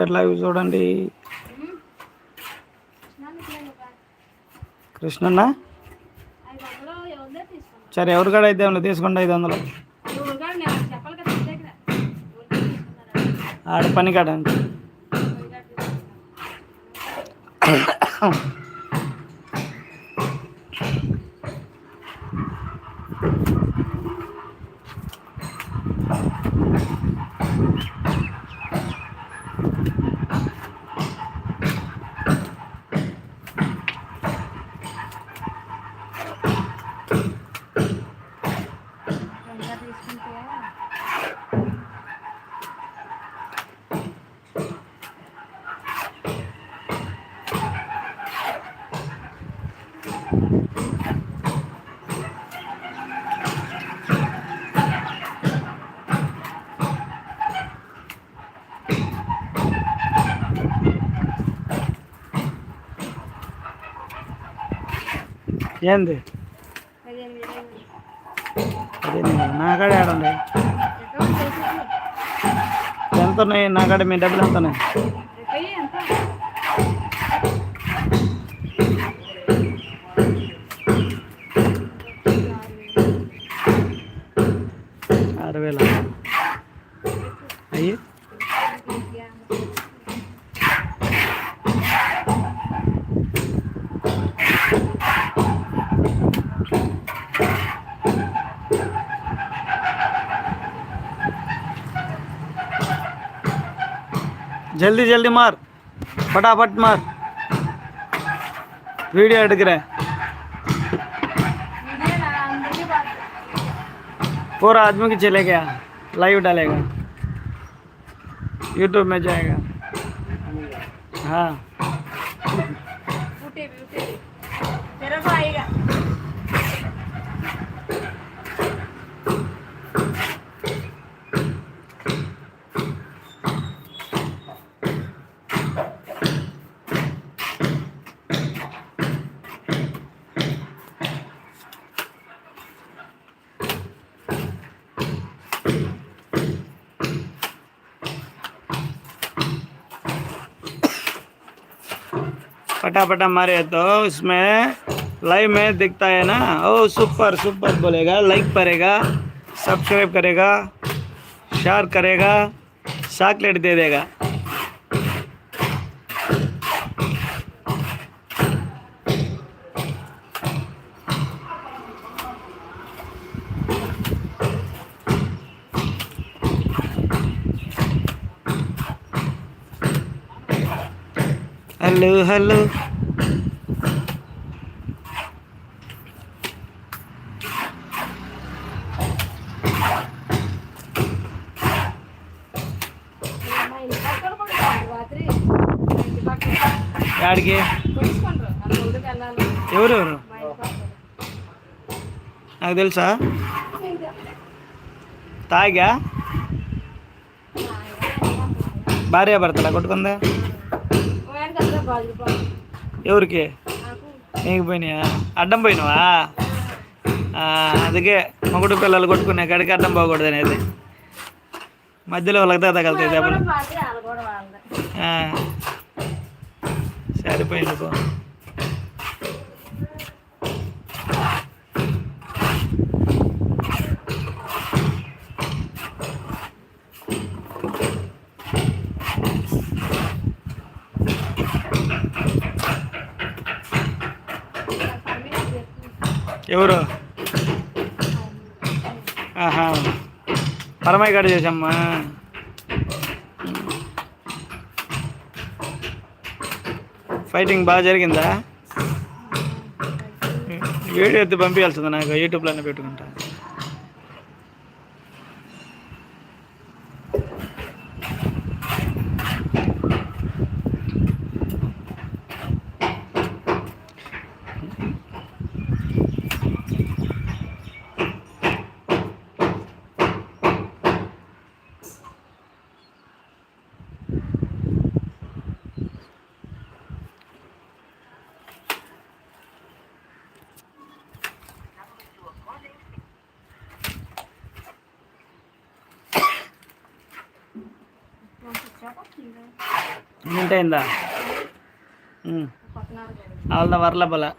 ఎట్లా ఇవి చూడండి కృష్ణన్న? సరే ఎవరి అయితే ఏమన్నా తీసుకోండి ఐదు వందలు? ఆడ పని కాడండి ఏంది? నాకాడ ఏడండి ఎంత ఉన్నాయి నాకాడ మీ డబ్బులు ఎంత ఉన్నాయి जल्दी जल्दी मार। फटाफट मार। वीडियो எடுக்கிறேன் पूरा आदमी की चले गया। लाइव डालेगा। यूट्यूब में जाएगा। हाँ। फटाफटा मारे तो उसमें लाइव में दिखता है ना। ओ सुपर सुपर बोलेगा लाइक करेगा सब्सक्राइब करेगा शेयर करेगा चॉकलेट दे देगा। हेलो हेलो యాడికి ఎవరు ఎవరు? నాకు తెలుసా? తాగా? భార్య భర్తలా కొట్టుకుందా? ఎవరికి? నీకు పోయినాయా? అడ్డం పోయినావా? అందుకే మొగుడు పిల్లలు కొట్టుకునే కాడికి అడ్డం పోకూడదు అనేది. మధ్యలో వాళ్ళకి తగలుతాయి దెబ్బలు. పారిపోయింది బా ఎవరు? ఆహా. పరమయ్య గారు చేసమ్మా ఫైటింగ్ బాగా జరిగిందా? వీడియో ఎత్తి పంపించాల్సింది నాకు యూట్యూబ్లోనే పెట్టుకుంటా. மினிட் அయింதா ம். போடு. அவ்வளோதான் வரல போல.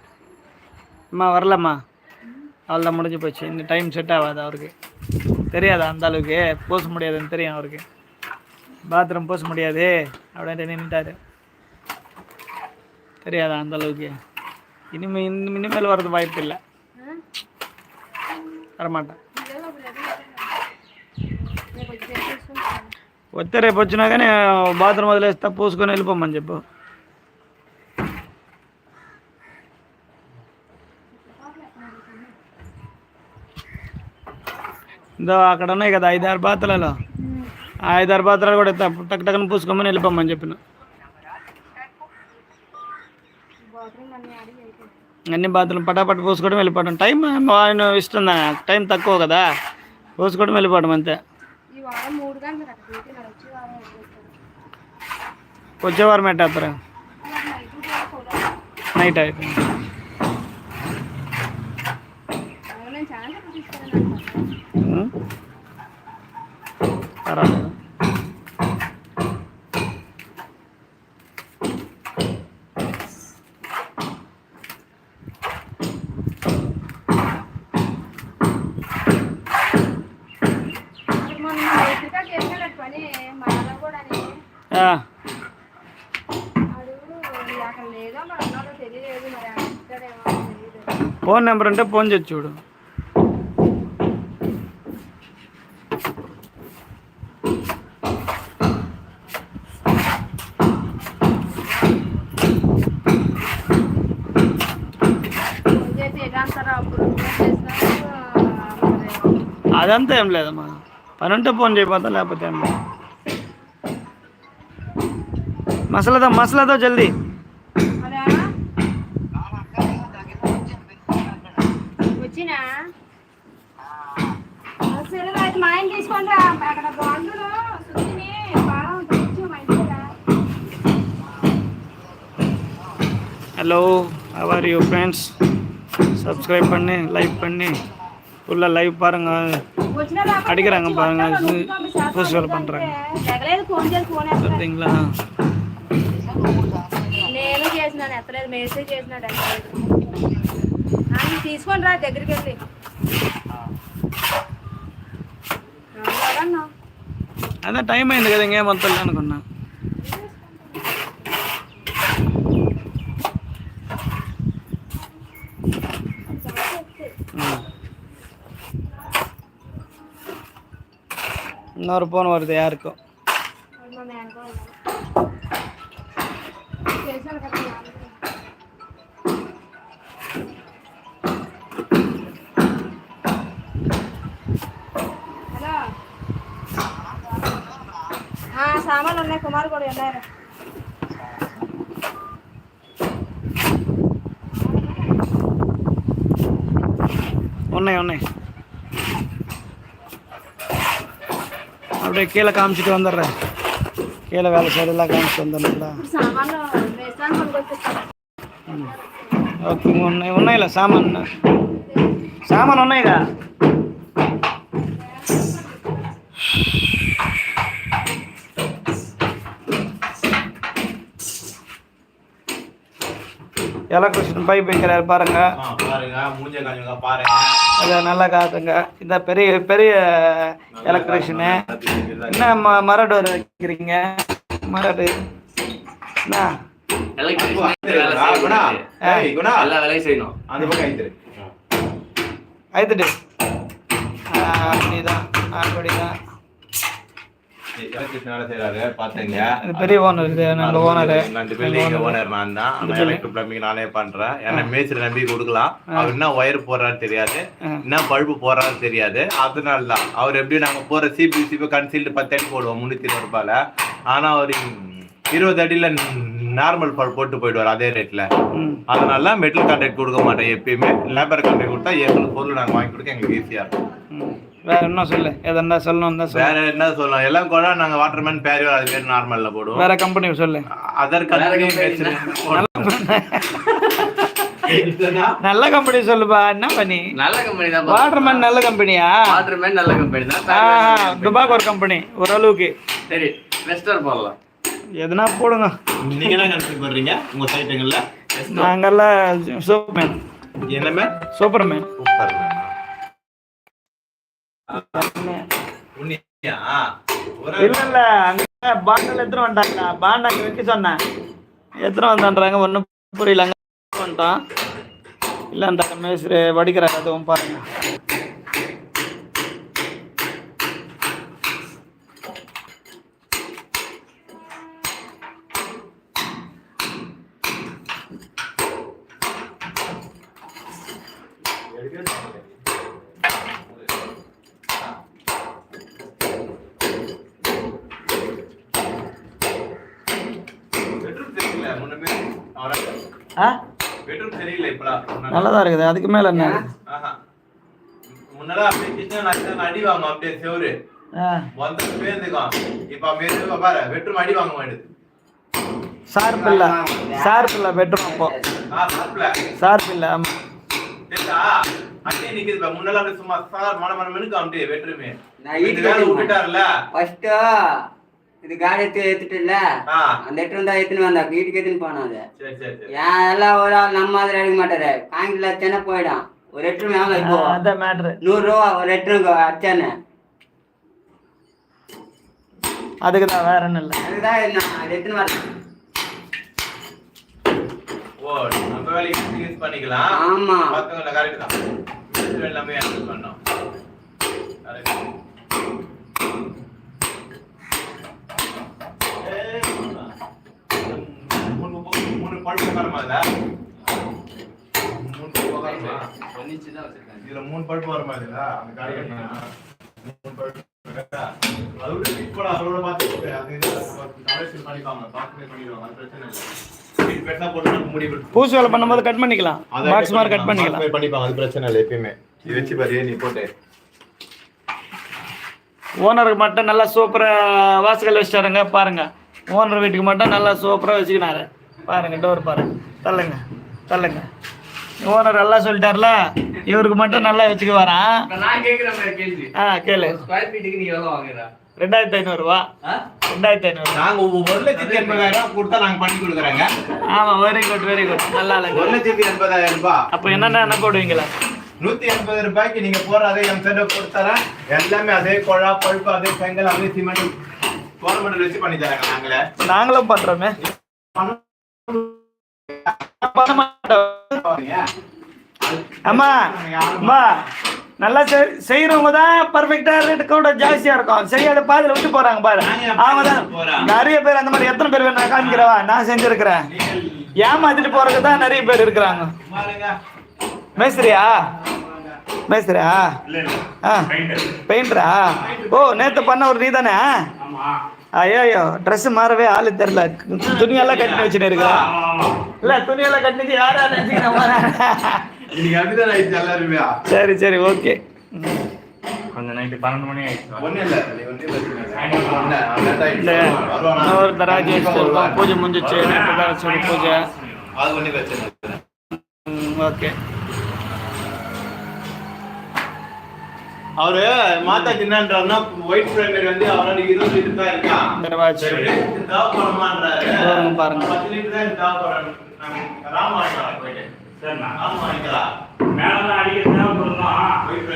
அம்மா வரலம்மா. அவ்வளோதான் முடிஞ்சு போச்சு. இந்த டைம் செட் ஆகாது அவருக்கு. தெரியாதா அந்த அளவுக்கு? பூச முடியாதுன்னு தெரியும் அவருக்கு. பாத்ரூம் பூச முடியாது. அப்படின்ட்டு நின்றுட்டாரு தெரியாதா அந்த அளவுக்கு? இனிமே இனி- இனிமேல் வர்றது வாய்ப்பு இல்லை? வரமாட்டேன். వస్తే రేపు వచ్చినా కానీ బాత్రూమ్ వదిలేస్తా పూసుకొని వెళ్ళిపోమని చెప్పు. ఇందో అక్కడ ఉన్నాయి కదా ఐదారు బాత్రలలో ఆ ఐదారు బాత్రలు కూడా ఎత్తా టక్ టక్కన పూసుకోమని వెళ్ళిపోమని చెప్పిన. అన్ని బాత్రూమ్ పటాపట్ పూసుకోవడం వెళ్ళిపోవడం. టైం ఆయన ఇష్టం టైం తక్కువ కదా. పూసుకోవడం వెళ్ళిపోవడం అంతే. వచ్చే వారం ఎట్టేస్తారు నాకు నైట్ డ్యూటీ కూడా చూడాలి. నైట్ అయిపోయింది అవును, నేను చాలా సేపు తీసుకెళ్ళాను ఉం? పర్వాలేదు మొన్న ఫోన్ నెంబర్ ఉంటే ఫోన్ చేసి చూడు. అదంతా ఏం లేదమ్మా. పని ఉంటే ఫోన్ చేయబోతా లేకపోతే ఏం లేదు. మసలదో మసలదో జల్దీ. ஹலோ அவர் யூ ஃப்ரெண்ட்ஸ் சப்ஸ்கிரைப் பண்ணி லைக் பண்ணி. ஃபுல்லாக லைவ் பாருங்கள் அடிக்கிறாங்க பாருங்கள் போஸ்ட் வேலை பண்ணுறாங்க சரிங்களா నేను చేసినాను ఎత్తలేదు మెసేజ్ చేసినాడు అని తీసుకొని రా అదే టైం అయింది కదా ఇంకేమంతా అనుకున్నా இன்னொரு ஃபோன் வருது யாருக்கும் మా మేనకో చేశాను కదా మీ నాన్నకి. హలో ఆ, సామాన్లు ఉన్నాయి కుమార్ కూడా వెళ్ళారు ఉన్నాయి ఉన్నాయి அப்படியே கீழே காமிச்சிட்டு வந்துடுறேன். கீழே வேலை சைடெல்லாம் காமிச்சிட்டு வந்துடுறீங்களா ஓகே ஒன்றும் ஒன்றும் இல்லை சாமான் சாமான் ஒன்றும் இதா எலக்ட்ரிஷியன் பைப் வைக்கிறாரு பாருங்க. அது நல்லா காத்துங்க. இந்த பெரிய பெரிய எலக்ட்ரிஷியனு என்ன ம மர டோர் வைக்கிறீங்க? மர டோர் என்ன? அப்படிதான். அப்படிதான். பெரிய ஓனர் இது நாங்கள் ஓனரு ரெண்டு பில்டிங் ஓனர் நான் தான். அந்த எலக்ட்ரிக் பிளம்பிங் நானே பண்றேன். என்ன மேஸ்திரி நம்பி கொடுக்கலாம். அவர் என்ன ஒயர் போடுறாரு தெரியாது. என்ன பல்பு போடுறாரு தெரியாது. அதனால தான். அவர் எப்படி நாங்க போற சிபி சிபி கன்சீல்டு பத்து அடி போடுவோம் முன்னூத்தி இருபது ரூபாயில. ஆனா அவர் இருபது அடியில நார்மல் பல்ப் போட்டு போயிடுவார் அதே ரேட்ல அதனால மெட்டல் கான்ட்ராக்ட் கொடுக்க மாட்டேன் எப்பயுமே. லேபர் கான்ட்ராக்ட் கொடுத்தா எங்களுக்கு பொருள் நாங்க வாங்கி கொடுக்க எங்களுக்கு ஈஸியா இருக்கும். வேற என்ன சொல்லு? எதா சொல்லணும் தான் வேற என்ன சொல்லலாம்? எல்லாம் கூட நாங்க வாட்டர்மேன் பேரியோ அது பேர் நார்மல்ல போடுவோம். வேற கம்பெனி சொல்லு. அதர் கம்பெனி நல்ல கம்பெனி சொல்லுப்பா. என்ன பண்ணி? நல்ல கம்பெனி தான் வாட்டர்மேன் நல்ல கம்பெனியா வாட்டர்மேன் நல்ல கம்பெனி தான். துபாக் ஒரு கம்பெனி ஓரளவுக்கு. சரி வெஸ்டர் போடலாம். எதுனா போடுங்க. நீங்க என்ன கன்சிடர் பண்றீங்க? உங்க சைட்டுங்கள்ல நாங்கெல்லாம் சூப்பர்மேன். என்னமே சூப்பர்மேன். சூப்பர் ஒரு இல்ல இல்ல அங்க பாண்டல் எத்தனை வந்தாங்க பாண்ட அங்க வைக்க சொன்னேன். எத்தனை வந்தான்றாங்க ஒன்றும் புரியல. அங்க வந்துட்டான். இல்ல அந்த மேஸ்திரி வடிக்கிறாங்க அதுவும் பாருங்க. நல்லதா இருக்குது. அதுக்கு மேல என்ன? ஆஹா. முன்னெல்லாம் அப்படியே அடி வாங்கும். அப்படியே செவரு. பேருந்துக்கும் இப்ப மெதுவா பாரு. பெட்ரூம் அடி வாங்க மாட்டேது சார்பு இல்ல. சார்பு இல்ல. பெட்ரூம் அப்போ. சார்பு இல்ல. ஆமா. அப்படியே நிக்குது முன்னெல்லாம் அப்படியே சும்மா சார் மன மன மனுக்கு அப்படியே எடுத்துட்டு விட்டுட்டாருல ஃபர்ஸ்ட் இது காடி எடுத்து எடுத்துட்டுல ஆ. அந்த எட்டு தான் எடுத்துன்னு வந்தா வீட்டுக்கு எடுத்துன்னு போனான் அது. சரி சரி சரி. ஏன் எல்லாம் ஒரு ஆள் நம்ம மாதிரி எடுக்க மாட்டாரு. காங்கில அடிச்சானே போயிடும். ஒரு எட்டு எவ்வளோ இப்போ? நூறு ரூபா ஒரு எட்டு அடிச்சானே. அதுக்கு தான் வேற ஒன்றும் இல்லை. அதுதான் நான் அது எடுத்துன்னு வரேன் ஓ நம்ம வேலைக்கு யூஸ் பண்ணிக்கலாம். ஆமா. மத்தவங்க கரெக்ட் தான். எல்லாமே பண்ணோம் correct. மூணு? இதுல? அந்த அதோட பார்த்து அது பண்ணிடுவாங்க அது பிரச்சனை இல்லை. பூசு வேலை பண்ணும்போது கட் பண்ணிக்கலாம். பாக்ஸ் மாதிரி கட் பண்ணிக்கலாம். பண்ணிப்பாங்க அது பிரச்சனை இல்லை எப்பயுமே. இது வச்சு பாரு நீ போட்டு? ஓனருக்கு மட்டும் நல்லா சூப்பராக வாசல் வச்சிட்டாருங்க பாருங்க. ஓனர் வீட்டுக்கு மட்டும் நல்லா சூப்பராக வச்சுக்கினாரு. பாருங்க டோர் பாருங்க. தள்ளுங்க தள்ளுங்க. ஓனர் எல்லாம் சொல்லிட்டார்ல? இவருக்கு மட்டும் நல்லா வச்சுக்க வரான் நான் கேக்குற மாதிரி கேள்வி. ஆ கேளு. ரெண்டாயிரத்தி ஐநூறுரூவா ரெண்டாயிரத்தி ஐநூறு நாங்க ஒரு ஒரு லட்சத்தி எண்பதாயிரம் ரூபாய் கொடுத்தா நாங்க பண்ணி கொடுக்குறோங்க. ஆமாம் வெரி குட் வெரி குட் நல்லா ஒரு இல்லைங்க லட்சத்தி எண்பதாயிரம் ரூபாய் அப்போ என்னென்ன என்ன போடுவீங்களா? நூத்தி எண்பது ரூபாய்க்கு நீங்க போற அதே எம் செட் போட்டு தரேன் எல்லாமே அதே குழா பழுப்பு அதே செங்கல் அதே சிமெண்ட் கவர்மெண்ட் வச்சு பண்ணி தராங்க நாங்களே. நாங்களும் மாட்டோம் அம்மா அம்மா நல்லா செய்- செய்யறவங்க தான் பர்ஃபெக்டா ரேட் கூட ஜாஸ்தியா இருக்கும். செய்யாத பாதியில விட்டு போறாங்க பாரு. அவங்க தான் நிறைய பேர் அந்த மாதிரி எத்தனை பேர் வேணும் காமிக்கிறவா? நான் செஞ்சிருக்கிறேன். ஏமாத்திட்டு போறதுக்கு தான் நிறைய பேர் இருக்கிறாங்க. மேஸ்திரியா? மேஸ்திரியா? பெயிண்டரா? ஓ நேத்து பண்ண ஒரு நீ தானே ஐயோ ட்ரெஸ் மாறவே ஆளு தெரியல. துணியெல்லாம் கட்டி வச்சுட்டு இருக்கிறேன் இல்ல துணியெல்லாம் கட்டினது யாரா எல்லாருமே. சரி சரி ஓகே. கொஞ்சம் நைட்டு பன்னெண்டு மணி ஆயிடுச்சு? ஒரு தராஜி பூஜை முடிஞ்சிச்சு நேற்று சொல்லி பூஜை. ஓகே. அவரு மாத்தா என்னன்றாருன்னா ஒயிட் பிரைமரி வந்து அவரோட இருபது லிட்டர் தான் இருக்கான் தேவைப்படுமான்றாரு. பாருங்க. பத்து லிட்டர் தான் தேவைப்படும். நாங்க ராம் வாங்கிக்கலாம் போயிட்டு. சரிண்ணா ராம் வாங்கிக்கலாம். மேலதான் அடிக்க தேவைப்படுதான் ஒயிட்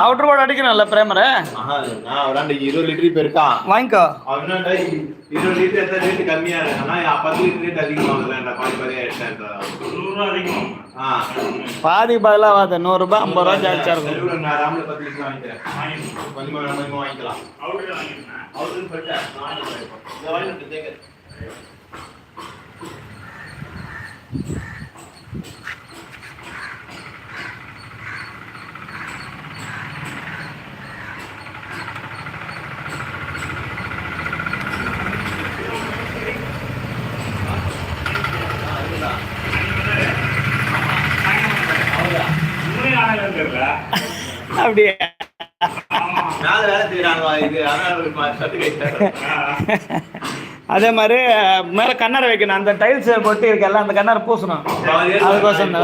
அவுட்டர் போர்டு அடிக்கணும்ல பிரேமரை இருபது லிட்டர் இப்ப இருக்கான் வாங்கிக்கோ இருபது லிட்டர் எடுத்தா ரேட்டு கம்மியா இருக்கு. ஆனா பத்து லிட்டர் ரேட் அதிகமாகுதுல பாதி பாதியா எடுத்தேன் பாதி பதிலாக வாது நூறுரூபா ஐம்பது ரூபா ஜாஸ்தியாக இருக்கும். நான் ராம்ல பத்து லிட்டர் வாங்கிக்கிறேன். வாங்கிக்கலாம். வாங்கிக்கிறேன் நான் வாங்கிக்கிறேன் இப்போ. இதை வாங்கிட்டு தேங்க. உண்மையான தெரியல அப்படியே. அதே மாதிரி மேலே கண்ணாடி வைக்கணும். அந்த டைல்ஸ் பொட்டி இருக்கல அந்த கண்ணாடி பூசணும். அதுக்கோசம்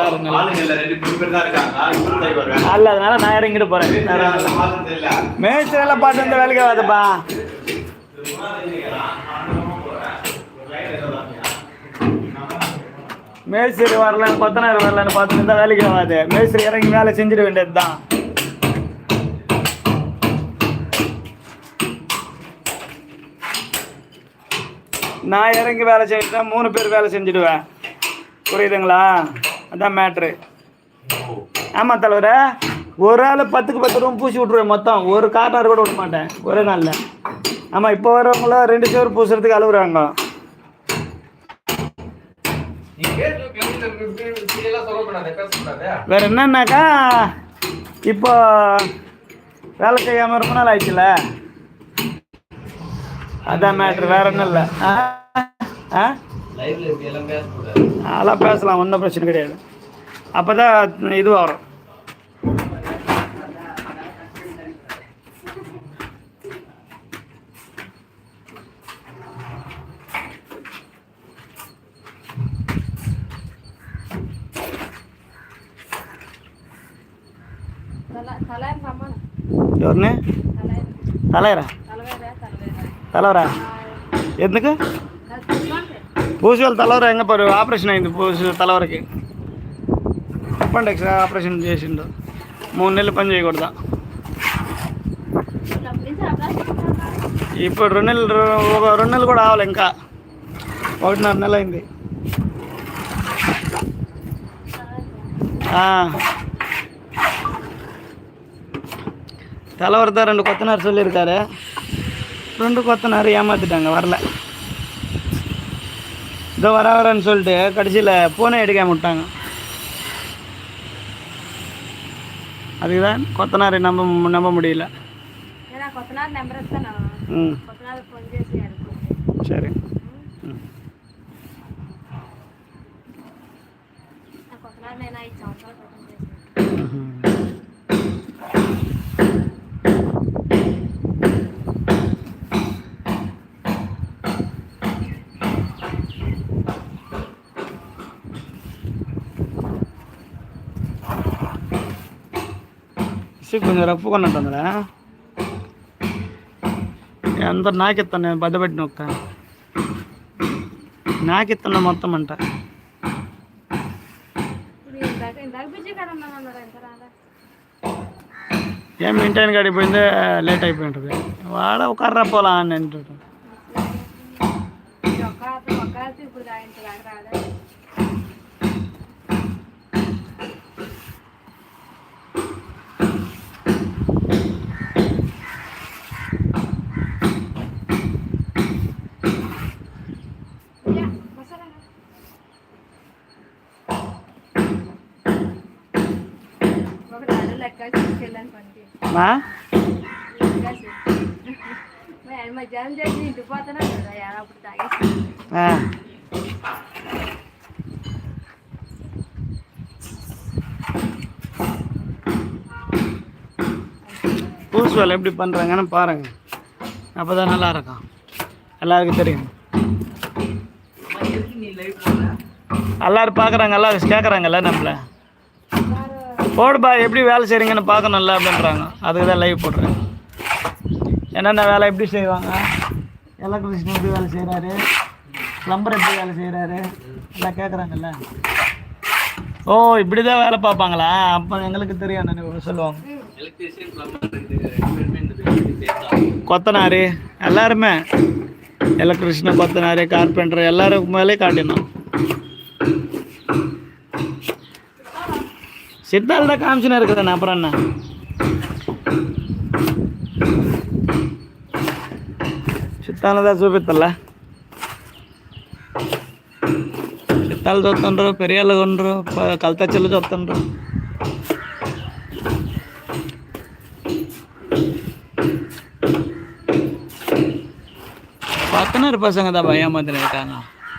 அல்ல அதனால நான் இறங்கிட்டு போறேன். இல்ல. மேய்ச்சல் பார்த்து இந்த வேலைக்கு ஆகாதுப்பா மேஸ்திரி வரலன்னு கொத்தனார் வரலன்னு பார்த்துட்டு இருந்தா வேலைக்கு ஆகாது மேஸ்திரி இறங்கி வேலை செஞ்சிட வேண்டியது தான் நான் இறங்கி வேலை செஞ்சுட்டா மூணு பேர் வேலை செஞ்சுடுவேன். புரியுதுங்களா? அதான் மேட்ரு ஆமாம் தலைவர ஒரு ஆள் பத்துக்கு பத்து ரூம் பூசி விட்ருவேன் மொத்தம். ஒரு கார்னர் கூட விட மாட்டேன். ஒரே நாளில். ஆமாம் இப்போ வரவங்களாம் ரெண்டு சேர் பூசுறதுக்கு அழுகுறாங்க. வேற என்னன்னாக்கா இப்போ வேலை செய்யாமல் ரொம்ப நாள் ஆயிடுச்சுல? அதான் மேட்ரு வேற ஒன்றும் இல்லை. அதெல்லாம் பேசலாம் ஒன்றும் பிரச்சனை கிடையாது. அப்போ தான் இது வரும். తలైరా తలవరా? ఎందుకు? పూసులు తలవరా ఎంగపోరు ఆపరేషన్ అయింది పూసి తలవరకి చెప్పండి ఎక్స్ట్రా ఆపరేషన్ చేసిండు. మూడు నెలలు పని చేయకూడదా? ఇప్పుడు రెండు నెలలు ఒక రెండు నెలలు కూడా ఆవాలి ఇంకా. ఒకటిన్నర నెల అయింది. தலைவர் தான் ரெண்டு கொத்தனார் சொல்லியிருக்காரு. ரெண்டு கொத்தனார் ஏமாற்றிட்டாங்க வரல. இதோ வர வரேன்னு சொல்லிட்டு கடைசியில் பூனை எடுக்காம விட்டாங்க. அதுதான் கொத்தனாரை நம்ப நம்ப முடியல. கொத்தனார் ம். ఇచ్చి కొంచెం రప్పు కొన్నట్టుందిరా అందరు నాకిస్తాను నేను బద్దబెట్టిన ఒక్క. నాకిస్తున్నా మొత్తం అంట. ఏం ఇంటైన్ గడిపోయిందే లేట్ అయిపోయి ఉంటుంది వాడ ఒక పోలా అని అంటుంటాడు ఆ. பூசு வேலை எப்படி பண்ணுறாங்கன்னு பாருங்க. அப்போ தான் நல்லா இருக்கும் எல்லாருக்கும் தெரியும். எல்லாரும் பார்க்குறாங்க எல்லாரும் கேட்குறாங்கல்ல நம்மள. போடுப்பா எப்படி வேலை செய்கிறீங்கன்னு பார்க்கணும்ல அப்படின்றாங்க. அதுக்கு தான் லைவ் போடுறேன். என்னென்ன வேலை எப்படி செய்வாங்க? எலக்ட்ரிஷியன் எப்படி வேலை செய்கிறாரு ப்ளம்பர் எப்படி வேலை செய்கிறாரு எல்லாம் கேட்குறாங்கல்ல ஓ இப்படி தான் வேலை பார்ப்பாங்களா? அப்போ எங்களுக்கு தெரியும் நினைவு சொல்லுவாங்க. கொத்தனார் எல்லாருமே. எலக்ட்ரிஷியன் கொத்தனார் கார்பெண்டர் எல்லாருக்கும் மேலே காட்டினோம் சித்தாள்டா காமிச்சுனா இருக்கிறேன் அப்புறம் என்ன? சித்தானதான் சூபித்தಲ್ಲ சித்தாள் சொத்தன்ரு பெரியாள் கொன்று கல்தா செல்லு சொத்தன்ரு பக்கனர் பசங்க தான் பயமாத்தின இருக்காங்க.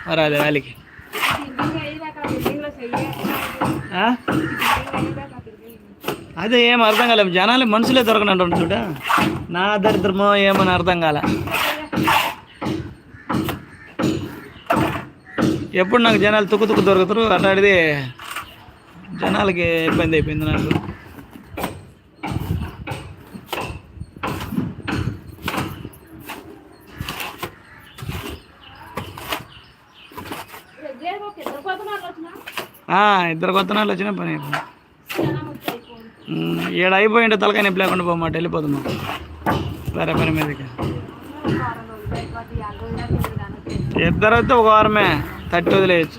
வராது வேலைக்கு. అదే ఏం అర్థం కాలే జనాలు మనుషులే దొరకనంటారు చూడ. నా దరిద్రమో ఏమని అర్థం కాలే. ఎప్పుడు నాకు జనాలు తుక్కు తుక్కు దొరుకుతారు అట్లాంటిది జనాలకి ఇబ్బంది అయిపోయింది నాకు ఆ, ఇద్దరు కొత్త నాళ్ళు వచ్చిన పని అయిపోయింది. ఈడ అయిపోయింటే తలకాయ నొప్పి లేకుండా పోమాట వెళ్ళిపోతున్నాం వేరే పని మీదకి ఇద్దరు వస్తే ఒక వారమే. తట్టి వదిలేయచ్చు.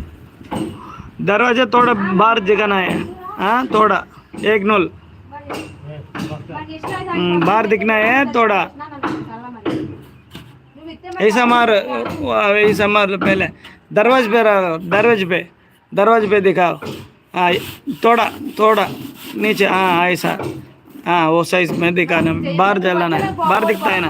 दरवाज़ा थोड़ा बाहर जगाना है। हाँ थोड़ा। एक नूल। हम्म, बाहर दिखना है थोड़ा। ऐसा मार ऐसा मार पहले। दरवाजे पे दरवाजे पे। दरवाजे पे दिखाओ। हाँ थोड़ा थोड़ा। नीचे हाँ ऐसा। हाँ वो साइज़ में दिखाना। बाहर जलाना है। बाहर दिखता है ना।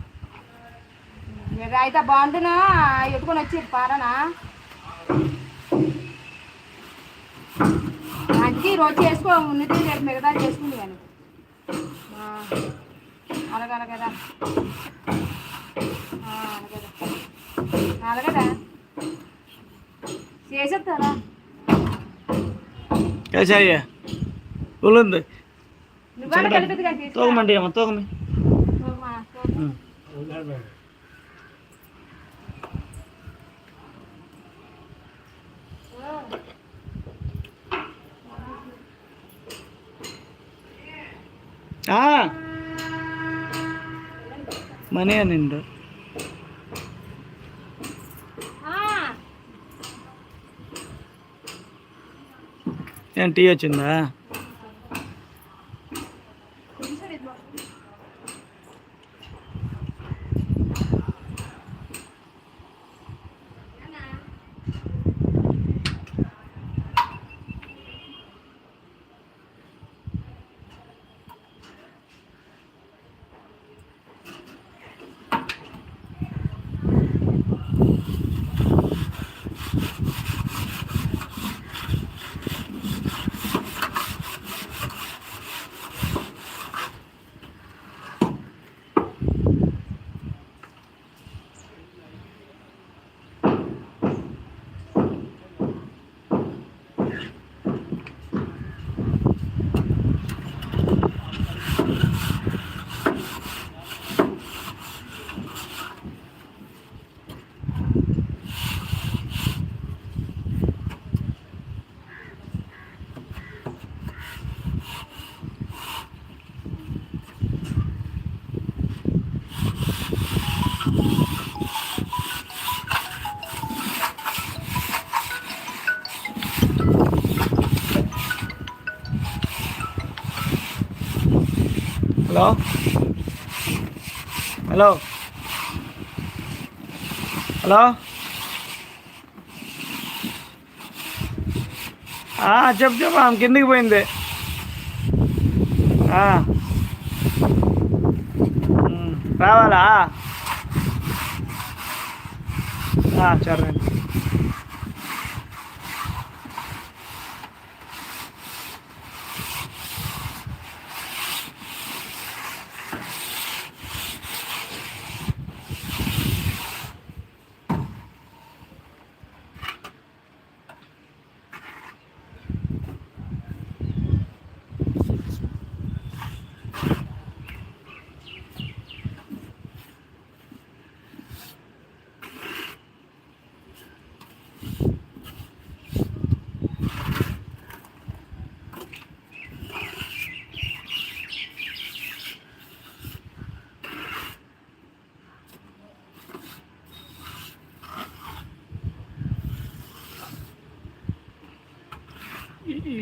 అయితే బాగుంటున్నా ఎత్తుకొని వచ్చి పారనా? మంచి రోజు చేసుకో ఉన్నది రేపు మిగతా చేసుకుంది కానీ. అలాగలగదా అలాగదా అలాగదా చేసేస్తారా? నువ్వు ఉంది తోగమండి అమ్మ తోగమే తోగమా ಆ. ಮನೆಯ ನಿಂದು? ಏನು ಟೀ ಹಚ್ಚಿಂದ హలో? హలో? హలో? చెప్పు చెప్పు ఆమె కిందికి పోయింది. రావాలా? సరే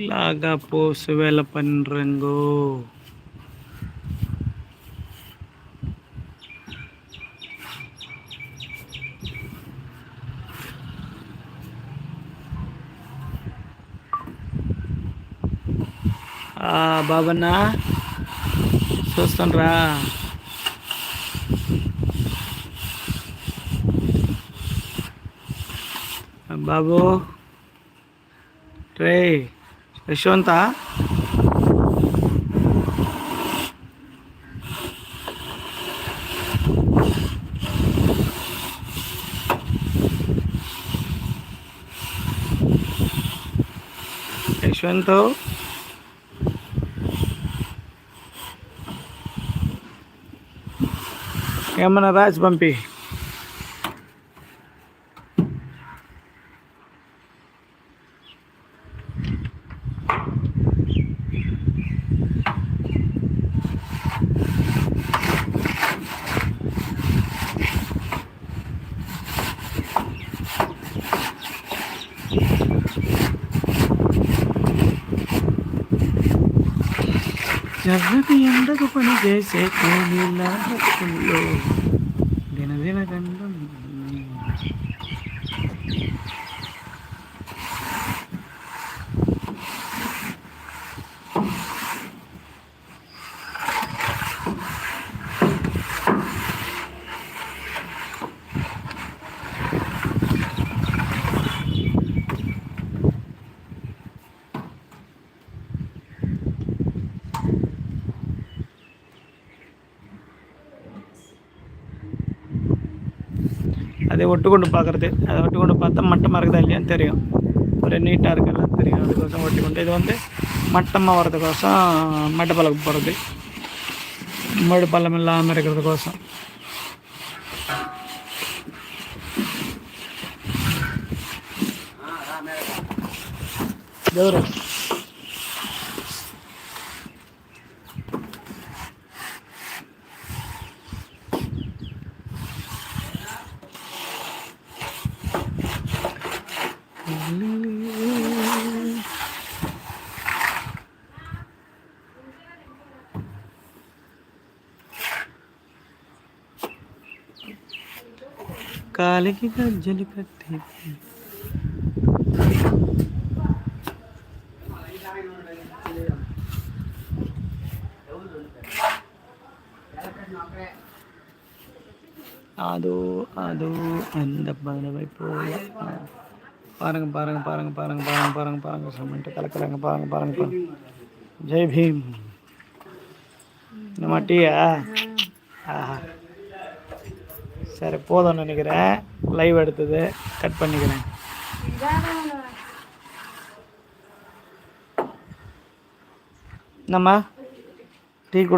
ఇలాగా పోసు వేల రంగు ఆ, బాబన్నా చూస్తుండ్రా బాబు రే యశ్వంత యశ్వంత్ ఏమన్నా రాసి పంపి அதை ஒட்டுக்கொண்டு பார்க்குறது. அதை ஒட்டுக்கொண்டு பார்த்தா மட்டமாக இருக்குதா இல்லையான்னு தெரியும். ஒரு நீட்டாக இருக்குல்லாம் தெரியும். அதுக்கோசம் ஒட்டிக்கொண்டு இது வந்து மட்டமாக வர்றதுக்கோசம் மட்டப்பழக்கம் போகிறது மடு பள்ளம் இல்லாமல் இருக்கிறதுக்கோசம் கௌரவ் काले की गंजल करते അതോ അതോ എന്താ പോയ பாருங்க பாருங்க பாருங்க பாருங்க பாருங்க பாருங்க பாருங்க சிமெண்ட் கலக்குறாங்க பாருங்க பாருங்க பாருங்க. ஜெய் பீம். நம்ம டீயா ஆஹா. சரி போதும்னு நினைக்கிறேன். லைவ் எடுத்தது கட் பண்ணிக்கிறேன். என்னம்மா? டீ கொடு